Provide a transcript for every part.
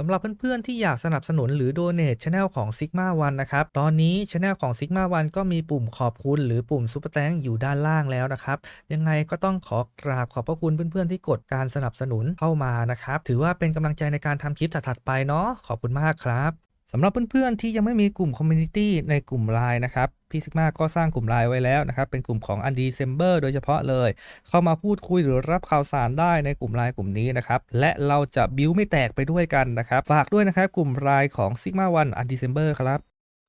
สำหรับเพื่อนๆที่อยากสนับสนุนหรือ Donate Channel ของ Sigma One นะครับ ตอนนี้ช anel ของ Sigma One ก็มีปุ่มขอบคุณหรือปุ่ม Super Thank อยู่ด้านล่างแล้วนะครับ ยังไงก็ต้องขอกราบขอบพระคุณเพื่อนๆที่กดการสนับสนุนเข้ามานะครับ ถือว่าเป็นกำลังใจในการทำคลิปถัดๆไปเนาะขอบคุณมากครับ สำหรับเพื่อนๆที่ยังไม่มีกลุ่ม Community ในกลุ่ม Line นะครับพี่ซิกมาก็สร้างกลุ่ม Line ไว้แล้วนะครับ เป็นกลุ่มของ u n d e c e m b e r โดยเฉพาะเลย เข้ามาพูดคุยหรือรับข่าวสารได้ในกลุ่มไลน์กลุ่มนี้นะครับ และเราจะบิวไม่แตกไปด้วยกันนะครับ ฝากด้วยนะครับ กลุ่มไลน์ของ Sigma One u n d e c e m b e r ครับ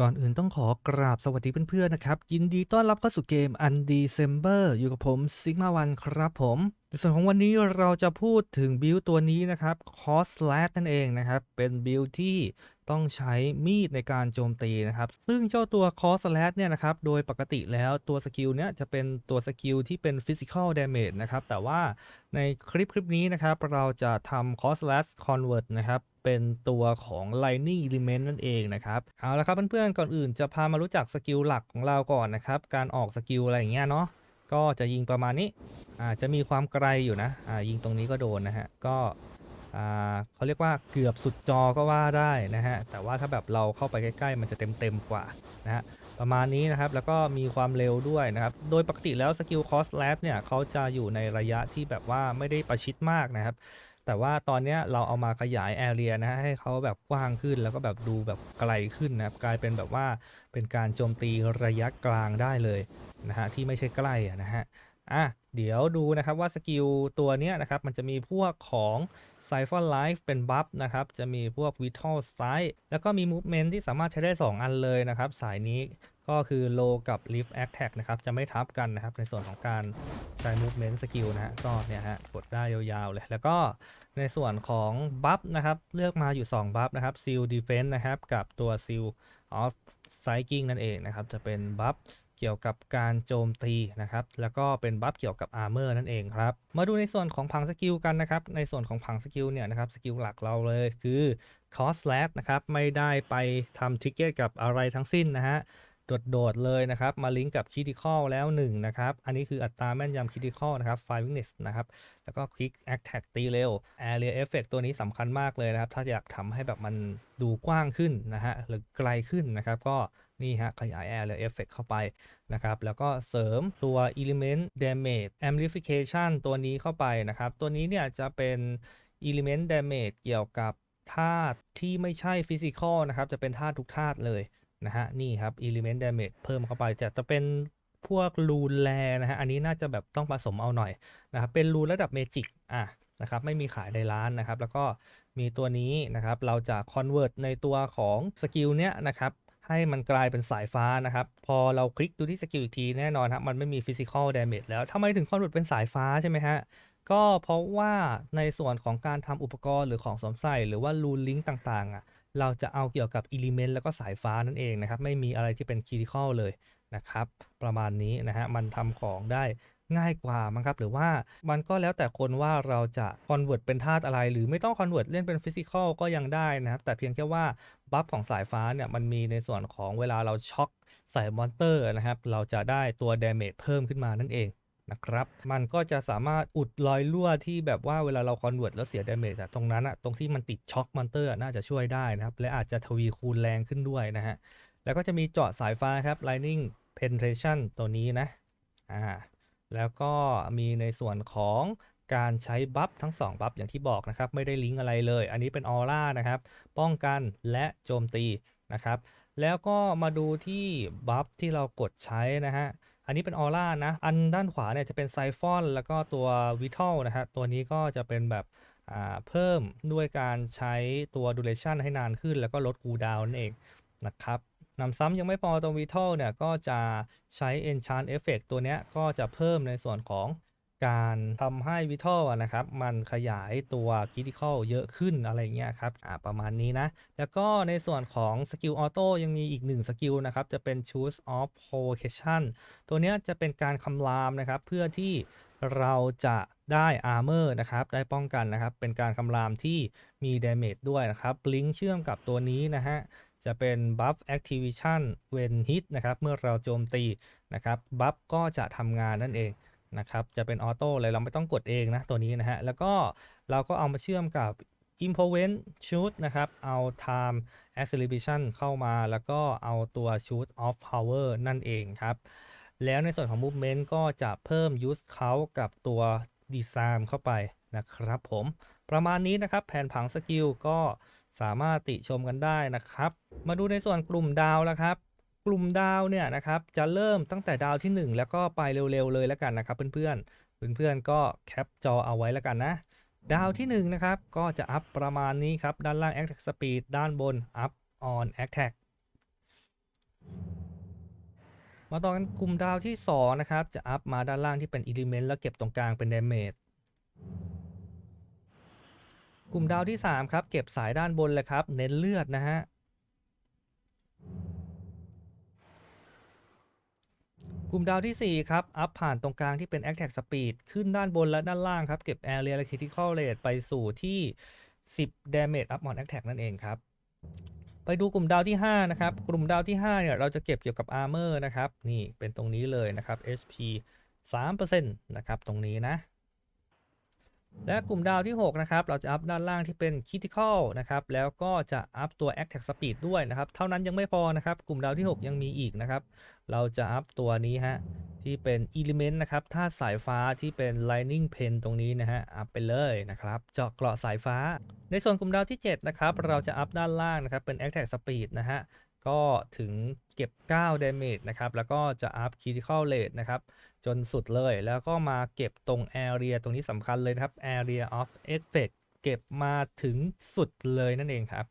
ก่อนอื่นต้องขอกราบสวัสดีเพื่อนๆนะครับ ยินดีต้อนรับเข้าสู่เกม u n d e c e m b e r อร์อยู่กับผม Sigma One ครับผมในส่วนของวันนี้เราจะพูดถึงบิลตัวนี้นะครับ c o s l a s นั่นเองนะครับ เป็นบิลที่ ต้องใช้มีดในการโจมตีนะครับ ซึ่งเจ้าตัว c o s l a s เนี่ยนะครับ โดยปกติแล้วตัวสกิลเนี้ยจะเป็นตัวสกิลที่เป็น Physical Damage นะครับ แต่ว่าในคลิปคลิปนี้นะครับ เราจะทำ c o s l a s Convert นะครับเป็นตัวของ Lightning Element นั่นเองนะครับเอาละครับเพื่อนๆก่อนอื่นจะพามารู้จักสกิลหลักของเราก่อนนะครับ การออกสกิลอะไรอย่างเงี้ยเนาะก็จะยิงประมาณนี้อาจะมีความไกลอยู่นะอ่ายิงตรงนี้ก็โดนนะฮะก็ เขาเรียกว่าเกือบสุดจอก็ว่าได้นะฮะ แต่ว่าถ้าแบบเราเข้าไปใกล้ๆ มันจะเต็มๆกว่านะฮะ ประมาณนี้นะครับ แล้วก็มีความเร็วด้วยนะครับ โดยปกติแล้วสกิลคอสแลบเนี่ยเขาจะอยู่ในระยะที่แบบว่าไม่ได้ประชิดมากนะครับ แต่ว่าตอนเนี้ยเราเอามาขยายแอเรียนะฮะให้เขาแบบกว้างขึ้นแล้วก็แบบดูแบบไกลขึ้นนะครับ กลายเป็นแบบว่าเป็นการโจมตีระยะกลางได้เลยนะฮะที่ไม่ใช่ใกล้นะฮะ อะเดี๋ยวดูนะครับว่าสกิลตัวเนี้ยนะครับมันจะมีพวกของ c y p h e r Life เป็นบัฟนะครับ จะมีพวก Vital Sight แล้วก็มี Movement ที่สามารถใช้ได้ 2 อันเลยนะครับ สายนี้ก็คือ Low กับ Lift Attack นะครับ จะไม่ทับกันนะครับ ในส่วนของการใช้ Movement Skill นะฮะก็เนี่ยฮะกดได้ยาวๆเลย แล้วก็ในส่วนของบัฟนะครับ เลือกมาอยู่ 2 บัฟนะครับ Seal Defense นะครับ กับตัว Seal of Psychic นั่นเองนะครับ จะเป็นบัฟ เกี่ยวกับการโจมตีนะครับ แล้วก็เป็นบัฟเกี่ยวกับอาร์เมอร์นั่นเองครับ มาดูในส่วนของผังสกิลกันนะครับ ในส่วนของผังสกิลเนี่ยนะครับสกิลหลักเราเลยคือคอสแล s นะครับ ไม่ได้ไปทำทิกเก็ตกับอะไรทั้งสิ้นนะฮะ โดดๆเลยนะครับ มาลิงก์กับ Critical แล้ว1นะครับ อันนี้คืออัตราแม่นยำ Critical นะครับ Fire Weakness นะครับ แล้วก็ Quick Attack ตีเร็ว Area Effect ตัวนี้สำคัญมากเลยนะครับ ถ้าอยากทำให้แบบมันดูกว้างขึ้นนะฮะ หรือไกลขึ้นนะครับ ก็นี่ฮะ ขยาย Area Effect เข้าไปนะครับ แล้วก็เสริมตัว Element Damage Amplification ตัวนี้เข้าไปนะครับ ตัวนี้เนี่ยจะเป็น Element Damage เกี่ยวกับธาตุที่ไม่ใช่ Physical นะครับ จะเป็นธาตุทุกธาตุเลย นะฮะนี่ครับ element damage เพิ่มเข้าไปจะจะเป็นพวกรูนแลนะฮะอันนี้น่าจะแบบต้องผสมเอาหน่อยนะครับเป็นรูนระดับเมจิกอะนะครับไม่มีขายในร้านนะครับ แล้วก็มีตัวนี้นะครับเราจะ convert ในตัวของสกิลเนี้ยนะครับให้มันกลายเป็นสายฟ้านะครับ พอเราคลิกดูที่สกิลอีกทีแน่นอนครับมันไม่มี physical damage แล้วทำไมถึง convert เป็นสายฟ้าใช่ไหมฮะ ก็เพราะว่าในส่วนของการทำอุปกรณ์หรือของสวมใส่หรือว่ารูนลิงก์ต่างๆอะ เราจะเอาเกี่ยวกับ Element แล้วก็สายฟ้านั่นเองนะครับ ไม่มีอะไรที่เป็น Critical เลยนะครับ ประมาณนี้นะฮะ มันทำของได้ง่ายกว่ามั้งครับ หรือว่ามันก็แล้วแต่คนว่าเราจะ Convert เป็นธาตุอะไร หรือไม่ต้อง Convert เล่นเป็น Physical ก็ยังได้นะครับ แต่เพียงแค่ว่าบัฟของสายฟ้าเนี่ยมันมีในส่วนของเวลาเราช็อคใส่มอนเตอร์นะครับ เราจะได้ตัว Damage เพิ่มขึ้นมานั่นเอง นะครับ มันก็จะสามารถอุดรอยรั่วที่แบบว่าเวลาเราคอนเวิร์ตแล้วเสียดาเมจอะตรงนั้นอะตรงที่มันติดช็อคมอนเตอร์น่าจะช่วยได้นะครับ และอาจจะทวีคูณแรงขึ้นด้วยนะฮะ แล้วก็จะมีเจาะสายฟ้าครับ Lightning Penetration ตัวนี้นะ อ่า แล้วก็มีในส่วนของการใช้บัฟทั้ง 2 บัฟอย่างที่บอกนะครับ ไม่ได้ลิงก์อะไรเลย อันนี้เป็นออร่านะครับ ป้องกันและโจมตีนะครับ แล้วก็มาดูที่บัฟที่เรากดใช้นะฮะ อันนี้เป็นออร่านะ อันด้านขวาเนี่ยจะเป็นไซฟอนแล้วก็ตัววิทัลนะฮะ ตัวนี้ก็จะเป็นแบบเพิ่มด้วยการใช้ตัวดูเรชันให้นานขึ้น แล้วก็ลดกูดาวน์นั่นเองนะครับนำซ้ำยังไม่พอตัววิทัลเนี่ยก็จะใช้ Enchant Effect ตัวนี้ก็จะเพิ่มในส่วนของ การทำให้วิทัลนะครับ มันขยายตัวคิติคอลเยอะขึ้นอะไรเงี้ยครับอ่าประมาณนี้นะ แล้วก็ในส่วนของสกิลออโต้ยังมีอีกหนึ่งสกิลนะครับ จะเป็น Choose of Provocation ตัวเนี้ยจะเป็นการคำรามนะครับ เพื่อที่เราจะได้ Armor นะครับ ได้ป้องกันนะครับ เป็นการคำรามที่มี Damage ด้วยนะครับ ลิงก์เชื่อมกับตัวนี้นะฮะจะเป็น Buff Activation when hit นะครับ เมื่อเราโจมตีนะครับ บัฟก็จะทำงานนั่นเอง นะครับ จะเป็นออโต้เลยเราไม่ต้องกดเองนะตัวนี้นะฮะ แล้วก็เราก็เอามาเชื่อมกับ i m p r o v e n t shoot นะครับ เอา time acceleration เข้ามา แล้วก็เอาตัว shoot of power นั่นเองครับ แล้วในส่วนของ movement ก็จะเพิ่ม use count กับตัว design เข้าไปนะครับผม ประมาณนี้นะครับ แผนผังสกิลก็สามารถติชมกันได้นะครับ มาดูในส่วนกลุ่มดาวแล้วครับ กลุ่มดาวเนี่ยนะครับจะเริ่มตั้งแต่ดาวที่ 1 แล้วก็ไปเร็วๆเลยแล้วกันนะครับเพื่อนๆเพื่อนๆก็แคปจอเอาไว้แล้วกันนะ ดาวที่1นะครับก็จะอัพประมาณนี้ครับด้านล่าง Attack Speed ด้านบน Up on Attack มาต่อกันกลุ่มดาวที่2นะครับจะอัพมาด้านล่างที่เป็น Element แล้วเก็บตรงกลางเป็น Damage กลุ่มดาวที่3ครับเก็บสายด้านบนเลยครับเน้นเลือดนะฮะ กลุ่มดาวที่ 4 ครับ อัพผ่านตรงกลางที่เป็น Attack Speed ขึ้นด้านบนและด้านล่างครับ เก็บ Area และ Critical Rate ไปสู่ที่ 10 Damage Up on Attack นั่นเองครับ ไปดูกลุ่มดาวที่ 5 นะครับ กลุ่มดาวที่ 5 เนี่ย เราจะเก็บเกี่ยวกับ Armor นะครับ นี่เป็นตรงนี้เลยนะครับ HP 3%นะครับ ตรงนี้นะ และกลุ่มดาวที่ 6 นะครับ เราจะอัพด้านล่างที่เป็น Critical นะครับ แล้วก็จะอัพตัว Attack Speed ด้วยนะครับ เท่านั้นยังไม่พอนะครับ กลุ่มดาวที่ 6 ยังมีอีกนะครับ เราจะอัพตัวนี้ฮะ ที่เป็น Element นะครับธาตุสายฟ้าที่เป็น Lightning Pen ตรงนี้นะฮะ อัพไปเลยนะครับ เจาะเกราะสายฟ้า ในส่วนกลุ่มดาวที่ 7 นะครับ เราจะอัพด้านล่างนะครับ เป็น Attack Speed นะฮะ ก็ถึงเก็บ 9 damage นะครับ แล้วก็จะอัพ critical rate นะครับ จนสุดเลย แล้วก็มาเก็บตรง area ตรงนี้สำคัญเลยนะครับ area of effect เก็บมาถึงสุดเลยนั่นเองครับ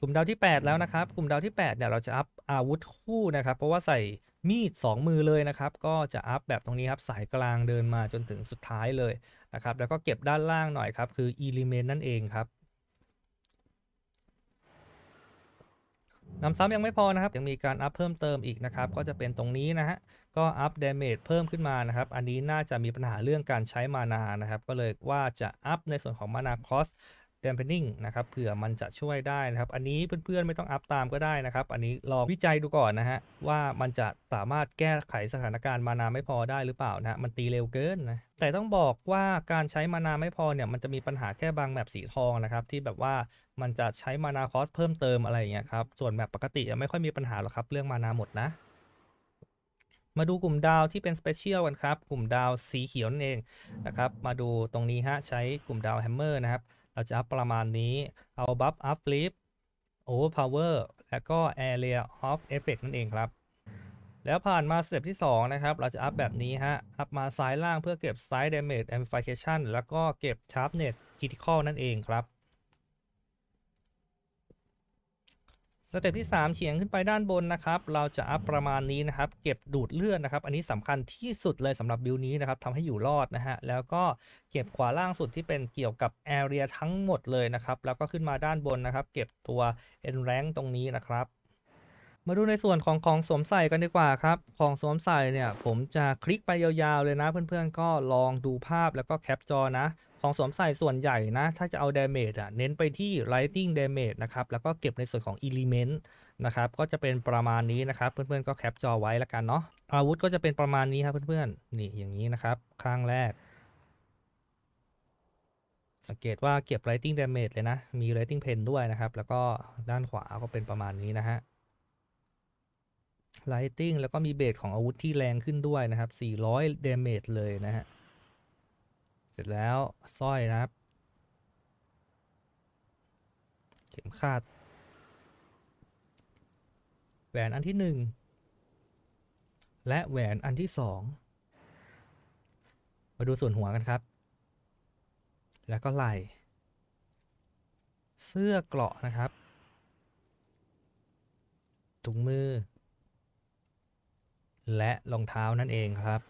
กลุ่มดาวที่ 8 แล้วนะครับ กลุ่มดาวที่8เนี่ยเราจะอัพอาวุธคู่นะครับ เพราะว่าใส่มีด 2 มือเลยนะครับ ก็จะอัพแบบตรงนี้ครับ สายกลางเดินมาจนถึงสุดท้ายเลยนะครับ แล้วก็เก็บด้านล่างหน่อยครับ คือ element นั่นเองครับ นำซ้ำยังไม่พอนะครับ ยังมีการอัพเพิ่มเติมอีกนะครับ ก็จะเป็นตรงนี้นะฮะ ก็อัพ damage เพิ่มขึ้นมานะครับ อันนี้น่าจะมีปัญหาเรื่องการใช้มานานะครับ ก็เลยว่าจะอัพในส่วนของมานาคอส dampening นะครับเผื่อมันจะช่วยได้นะครับ อันนี้เพื่อนๆไม่ต้องอัพตามก็ได้นะครับ อันนี้ลองวิจัยดูก่อนนะฮะว่ามันจะสามารถแก้ไขสถานการณ์มานาไม่พอได้หรือเปล่านะฮะมันตีเร็วเกินนะแต่ต้องบอกว่าการใช้มานาไม่พอเนี่ยมันจะมีปัญหาแค่บางแมปสีทองนะครับที่แบบว่ามันจะใช้มานาคอสเพิ่มเติมอะไรอย่างเงี้ยครับส่วนแมปปกติไม่ค่อยมีปัญหาหรอกครับเรื่องมานาหมดนะมาดูกลุ่มดาวที่เป็นสเปเชียลกันครับ กลุ่มดาวสีเขียวนั่นเองนะครับ มาดูตรงนี้ฮะใช้กลุ่มดาวแฮมเมอร์นะครับ เราจะอัพประมาณนี้ เอาบัฟอัพฟลิปโอเวอร์พาวเวอร์แล้วก็ Area of Effect นั่นเองครับ แล้วผ่านมาสเต็ปที่ 2 นะครับ เราจะอัพแบบนี้ฮะ อัพมาซ้ายล่างเพื่อเก็บ Side Damage Amplification แล้วก็เก็บ Sharpness Critical นั่นเองครับ สเต็ปที่ 3เฉียงขึ้นไปด้านบนนะครับ เราจะอัพประมาณนี้นะครับ เก็บดูดเลือดนะครับ อันนี้สำคัญที่สุดเลยสำหรับบิลนี้นะครับทำให้อยู่รอดนะฮะ แล้วก็เก็บขวาล่างสุดที่เป็นเกี่ยวกับ Area ทั้งหมดเลยนะครับ แล้วก็ขึ้นมาด้านบนนะครับ เก็บตัว N rank ตรงนี้นะครับ มาดูในส่วนของของสวมใส่กันดีกว่าครับ ของสวมใส่เนี่ยผมจะคลิกไปยาวๆเลยนะ เพื่อนๆก็ลองดูภาพแล้วก็แคปจอนะ ของสวมใส่ส่วนใหญ่นะ ถ้าจะเอา damage อะเน้นไปที่ lighting damage นะครับ แล้วก็เก็บในส่วนของ element นะครับ ก็จะเป็นประมาณนี้นะครับ เพื่อนๆก็แคปจอไว้แล้วกันเนาะอาวุธก็จะเป็นประมาณนี้ครับเพื่อนๆ นี่อย่างนี้นะครับ ข้างแรก สังเกตว่าเก็บ lighting damage เลยนะ มี lighting pen ด้วยนะครับ แล้วก็ด้านขวาก็เป็นประมาณนี้นะฮะ lighting แล้วก็มีเบสของอาวุธที่แรงขึ้นด้วยนะครับ 400 damage เลยนะฮะ ร็จแล้วสร้อยนะครับ เข็มขัดแหวนอันที่หนึ่งและแหวนอันที่สองมาดูส่วนหัวกันครับ แล้วก็ไหล่เสื้อเกราะนะครับถุงมือ และรองเท้านั่นเองครับ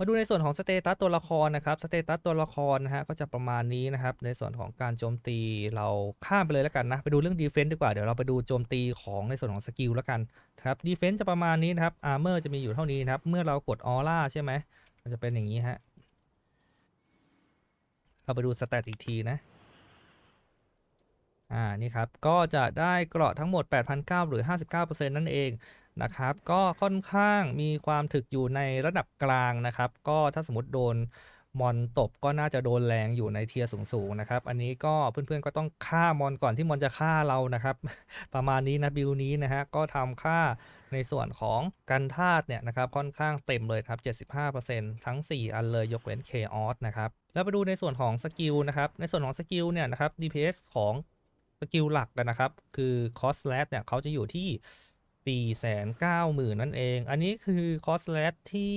มาดูในส่วนของสเตตัสตัวละครนะครับสเตตัสตัวละครนะฮะก็จะประมาณนี้นะครับ ในส่วนของการโจมตีเราข้ามไปเลยแล้วกันนะไปดูเรื่องดีเฟนต์ดีกว่าเดี๋ยวเราไปดูโจมตีของในส่วนของสกิลแล้วกันครับดีเฟนต์จะประมาณนี้นะครับอาร์เมอร์จะมีอยู่เท่านี้นะครับ เมื่อเรากดออร่าใช่ไหมมันจะเป็นอย่างนี้ฮะเราไปดูสแตตอีกทีนะอ่านี่ครับก็จะได้เกราะทั้งหมด 8,900หรือ 59%นั่นเอง นะครับ ก็ค่อนข้างมีความถึกอยู่ในระดับกลางนะครับ ก็ถ้าสมมติโดนมอนตบก็น่าจะโดนแรงอยู่ในเทียร์สูงๆนะครับ อันนี้ก็เพื่อนๆก็ต้องฆ่ามอนก่อนที่มอนจะฆ่าเรานะครับ ประมาณนี้นะบิลนี้นะฮะก็ทำค่าในส่วนของกันธาตุเนี่ยนะครับค่อนข้างเต็มเลยครับ 75%ทั้ง 4 อันเลยยกเว้น Chaos นะครับแล้วไปดูในส่วนของสกิลนะครับในส่วนของสกิลเนี่ยนะครับ DPS ของสกิลหลักนะครับ คือ Cost Slash เนี่ยเขาจะอยู่ที่ 490,000 นั่นเอง อันนี้คือ Cost Slash ที่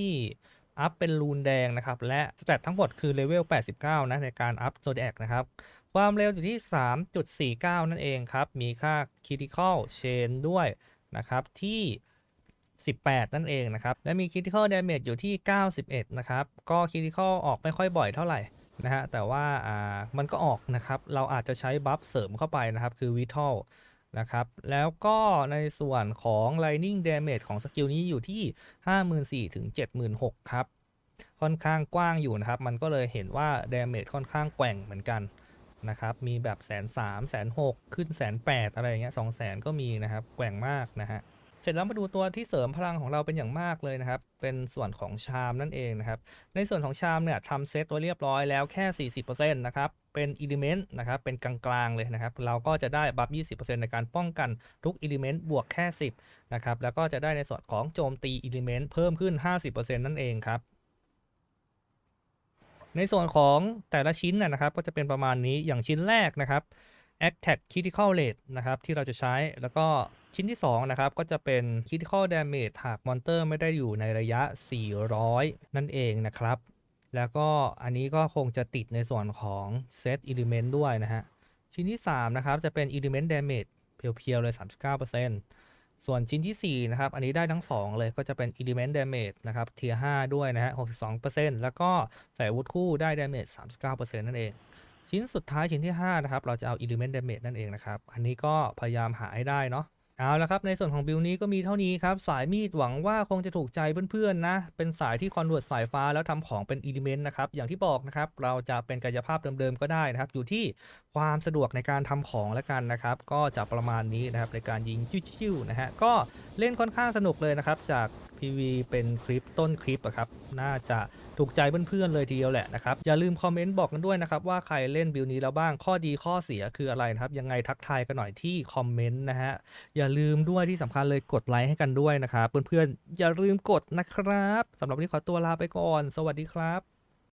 อัพเป็นรูนแดงนะครับ และสเตตทั้งหมดคือเลเวล 89 นะ ในการอัพ Zodiac นะครับ ความเร็วอยู่ที่ 3.49 นั่นเองครับ มีค่า Critical Chain ด้วยนะครับที่ 18 นั่นเองนะครับ และมี Critical Damage อยู่ที่ 91 นะครับ ก็ Critical ออกไม่ค่อยบ่อยเท่าไหร่นะฮะแต่ว่าอ่ามันก็ออกนะครับ เราอาจจะใช้บัฟเสริมเข้าไปนะครับคือ Vital นะครับ แล้วก็ในส่วนของ Lightning Damage ของสกิลนี้อยู่ที่ 54,000ถึง76,000 ครับ ค่อนข้างกว้างอยู่นะครับ มันก็เลยเห็นว่า Damage ค่อนข้างแกว่งเหมือนกันนะครับ มีแบบแสนสามแสนหกขึ้นแสนแปดอะไรอย่างเงี้ยสองแสนก็มีนะครับ แกว่งมากนะฮะ เสร็จแล้วมาดูตัวที่เสริมพลังของเราเป็นอย่างมากเลยนะครับ เป็นส่วนของชามนั่นเองนะครับ ในส่วนของชามเนี่ยทำเซตไว้เรียบร้อยแล้วแค่ 40%นะครับ เป็นอิเลเมนต์นะครับ เป็นกลางๆเลยนะครับ เราก็จะได้บัฟ 20%ในการป้องกันทุกอิเลเมนต์บวกแค่ 10 นะครับ แล้วก็จะได้ในส่วนของโจมตีอิเลเมนต์เพิ่มขึ้น 50%นั่นเองครับในส่วนของแต่ละชิ้นนะนะครับก็จะเป็นประมาณนี้อย่างชิ้นแรกนะครับ Attack Critical Rate นะครับที่เราจะใช้แล้วก็ ชิ้นที่2นะครับก็จะเป็น Critical Damage หากมอนเตอร์ไม่ได้อยู่ในระยะ 400 นั่นเองนะครับ แล้วก็อันนี้ก็คงจะติดในส่วนของ Set Element ด้วยนะฮะ ชิ้นที่ 3 นะครับ จะเป็น Element Damage เพียวๆเลย 39%ส่วนชิ้นที่ 4 นะครับ อันนี้ได้ทั้ง 2 เลยก็จะเป็น Element Damage นะครับ เทีย5ด้วยนะฮะ 62%แล้วก็ใส่วุธคู่ได้ Damage 39%นั่นเองชิ้นสุดท้ายชิ้นที่ 5 นะครับ เราจะเอา Element Damage นั่นเองนะครับ อันนี้ก็พยายามหาให้ได้เนาะ เอาละครับในส่วนของบิลนี้ก็มีเท่านี้ครับ สายมีดหวังว่าคงจะถูกใจเพื่อนๆนะ เป็นสายที่คอนเวิร์ตสายฟ้าแล้วทำของเป็น Element นะครับ อย่างที่บอกนะครับ เราจะเป็นกายภาพเดิมๆก็ได้นะครับ อยู่ที่ความสะดวกในการทำของแล้วกันนะครับ ก็จะประมาณนี้นะครับในการยิงชิวๆนะฮะก็เล่นค่อนข้างสนุกเลยนะครับจาก PV เป็นคลิปต้นคลิปอะครับน่าจะ ถูกใจเพื่อนๆเลยทีเดียวแหละนะครับ อย่าลืมคอมเมนต์บอกกันด้วยนะครับว่าใครเล่นบิลนี้แล้วบ้างข้อดีข้อเสียคืออะไรนะครับยังไงทักทายกันหน่อยที่คอมเมนต์นะฮะอย่าลืมด้วยที่สำคัญเลยกดไลค์ให้กันด้วยนะครับเพื่อนๆอย่าลืมกดนะครับสำหรับวันนี้ขอตัวลาไปก่อน สวัสดีครับ